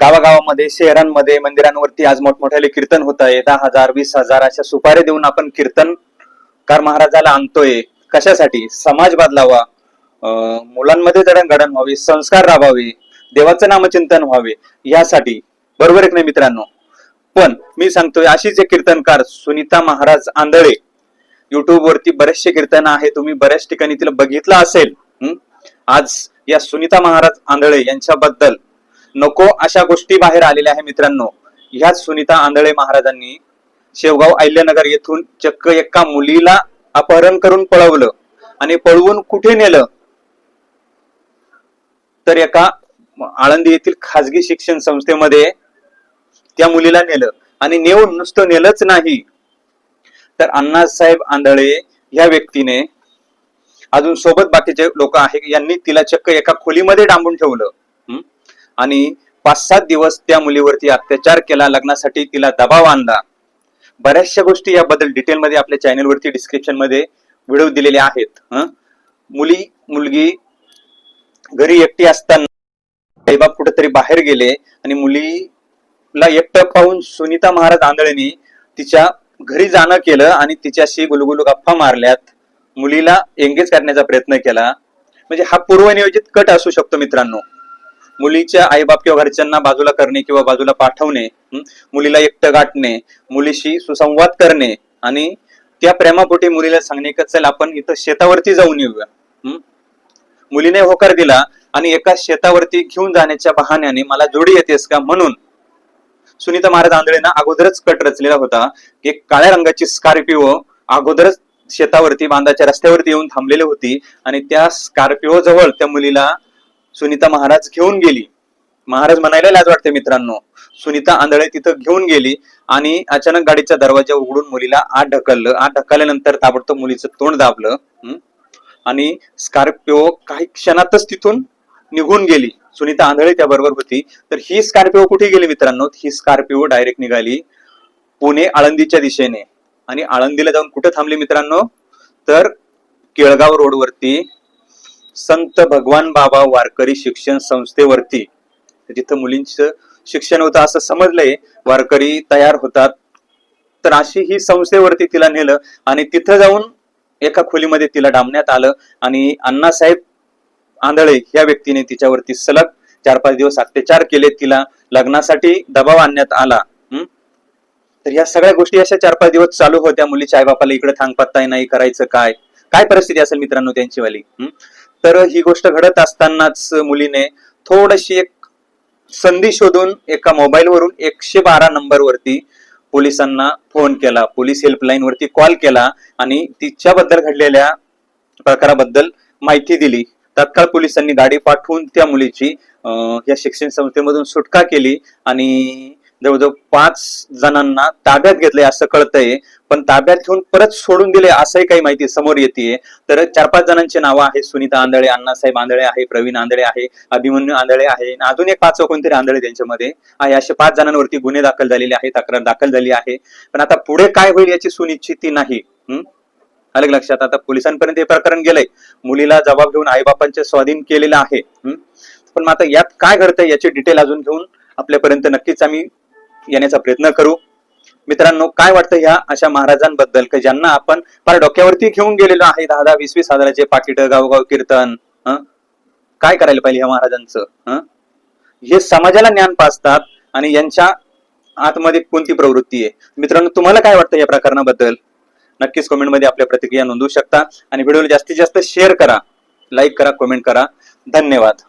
गावागावामध्ये शहरांमध्ये मंदिरांवरती आज मोठमोठ्याले कीर्तन होत आहे दहा हजार वीस हजार अशा सुपारे देऊन आपण कीर्तनकार महाराजाला आणतोय. कशासाठी? समाज बदलावा. अं, मुलांमध्ये जडणघडण व्हावी संस्कार राबावे देवाचं नामचिंतन व्हावे यासाठी. बरोबर एक नाही मित्रांनो? पण मी सांगतोय अशीच एक कीर्तनकार सुनीता महाराज आंधळे. युट्यूब वरती बरेचसे कीर्तन आहे तुम्ही बऱ्याच ठिकाणी तिला बघितलं असेल. आज या सुनीता महाराज आंधळे यांच्याबद्दल नको अशा गोष्टी बाहेर आलेल्या आहे मित्रांनो. ह्याच सुनीता आंधळे महाराजांनी शेवगाव अहिल्यानगर येथून चक्क एका मुलीला अपहरण करून पळवलं आणि पळवून कुठे नेलं? तर एका आळंदी येथील खाजगी शिक्षण संस्थेमध्ये त्या मुलीला नेलं आणि नेऊन नुसतं नेलंच नाही. तर अण्णासाहेब आंधळे या व्यक्तीने अजून सोबत बाकीचे लोक आहे यांनी तिला चक्क एका खोलीमध्ये डांबून ठेवलं. आणि पाच सात दिवस त्या मुलीवरती अत्याचार केला. लग्नासाठी तिला दबाव आणला. बऱ्याचशा गोष्टी याबद्दल डिटेलमध्ये आपल्या चॅनलवरती डिस्क्रिप्शनमध्ये व्हिडिओ दिलेले आहेत. मुली मुलगी घरी एकटी असताना आईबाप कुठेतरी बाहेर गेले आणि मुलीला एकटं पाहून सुनीता महाराज आंधळेनी तिच्या घरी जाणं केलं आणि तिच्याशी गुलगुलू गप्पा मारल्यात. मुलीला एंगेज करण्याचा प्रयत्न केला. म्हणजे हा पूर्वनियोजित कट असू शकतो मित्रांनो. मुलीच्या आईबाप किंवा घरच्यांना बाजूला करणे किंवा बाजूला पाठवणे मुलीला एकटं गाठणे मुलीशी सुसंवाद करणे आणि त्या प्रेमापोटी मुलीला सांगणे का चल आपण इथं शेतावरती जाऊन येऊया. मुलीने होकार दिला आणि एका शेतावरती घेऊन जाण्याच्या बहाण्याने मला जोडी येतेस का? म्हणून सुनीता महाराज आंधळेना अगोदरच कट रचलेला होता की एक काळ्या रंगाची स्कॉर्पिओ अगोदरच शेतावरती बांधाच्या रस्त्यावरती येऊन थांबलेली होती आणि त्या स्कॉर्पिओ जवळ त्या मुलीला सुनीता महाराज घेऊन गेली. महाराज म्हणायला लाज वाटते मित्रांनो सुनीता आंधळे तिथं घेऊन गेली आणि अचानक गाडीचा दरवाजा उघडून मुलीला आत ढकललं. आत ढकलल्यानंतर ताबडतोब मुलीचं तोंड दाबलं आणि स्कॉर्पिओ काही क्षणातच तिथून निघून गेली. सुनीता आंधळे त्याबरोबर होती. तर ही स्कॉर्पिओ कुठे गेली मित्रांनो? ही स्कॉर्पिओ डायरेक्ट निघाली पुणे आळंदीच्या दिशेने. आणि आळंदीला जाऊन कुठे थांबली मित्रांनो? तर केळगाव रोडवरती संत भगवान बाबा वारकरी शिक्षण संस्थेवरती. जिथं मुलींचं शिक्षण होतं असं समजलंय वारकरी तयार होतात. तर अशी ही संस्थेवरती तिला नेलं आणि तिथं जाऊन एका खोलीमध्ये तिला डांबण्यात आलं आणि अण्णासाहेब आंधळे या व्यक्तीने तिच्यावरती सलग चार पाच दिवस अत्याचार केले. तिला लग्नासाठी दबाव आणण्यात आला. तर या सगळ्या गोष्टी अशा चार पाच दिवस चालू होत्या. मुलीच्या आईबापाला इकडे थांग नाही करायचं काय? काय परिस्थिती असेल मित्रांनो त्यांची वाली तर ही गोष्ट घडत असतानाच मुलीने थोडीशी एक संधी शोधून एका मोबाईल वरून एकशे बारा नंबरवरती पोलिसांना फोन केला. पोलीस हेल्पलाईन वरती कॉल केला आणि तिच्याबद्दल घडलेल्या प्रकाराबद्दल माहिती दिली. तत्काळ पोलिसांनी गाडी पाठवून त्या मुलीची या शिक्षण संस्थेमधून सुटका केली आणि जवळजवळ पाच जणांना ताब्यात घेतलंय असं कळतंय. पण ताब्यात घेऊन परत सोडून दिले असंही काही माहिती समोर येते तर चार पाच जणांची नावं आहेत. सुनीता आंधळे अण्णासाहेब आंधळे आहे प्रवीण आंधळे आहे अभिमन्यू आंधळे आहे अजून एक पाच कोणतरी आंधळे त्यांच्यामध्ये आहे. असे पाच जणांवरती गुन्हे दाखल झालेले आहे तक्रार दाखल झाली आहे. पण आता पुढे काय होईल याची सुनिश्चिती नाही. अलग आलं लक्षात? आता पोलिसांपर्यंत हे प्रकरण गेलंय. मुलीला जबाब घेऊन आईबापांचे स्वाधीन केलेलं आहे. पण मग आता यात काय घडतंय याची डिटेल अजून घेऊन आपल्यापर्यंत नक्कीच आम्ही येण्याचा प्रयत्न करू. मित्रांनो काय वाटतं ह्या अशा महाराजांबद्दल? की ज्यांना आपण फार डोक्यावरती घेऊन गेलेलो आहे दहा दहा वीस वीस हजाराचे पाकिट गावगाव कीर्तन काय करायला पाहिजे ह्या महाराजांचं हे? समाजाला ज्ञान पाचतात आणि यांच्या आतमध्ये कोणती प्रवृत्ती आहे? मित्रांनो तुम्हाला काय वाटतं या प्रकरणाबद्दल? नक्कीच कमेंटमध्ये आपल्या प्रतिक्रिया नोंदवू शकता. आणि व्हिडिओला जास्तीत जास्त शेअर करा लाईक करा कमेंट करा. धन्यवाद.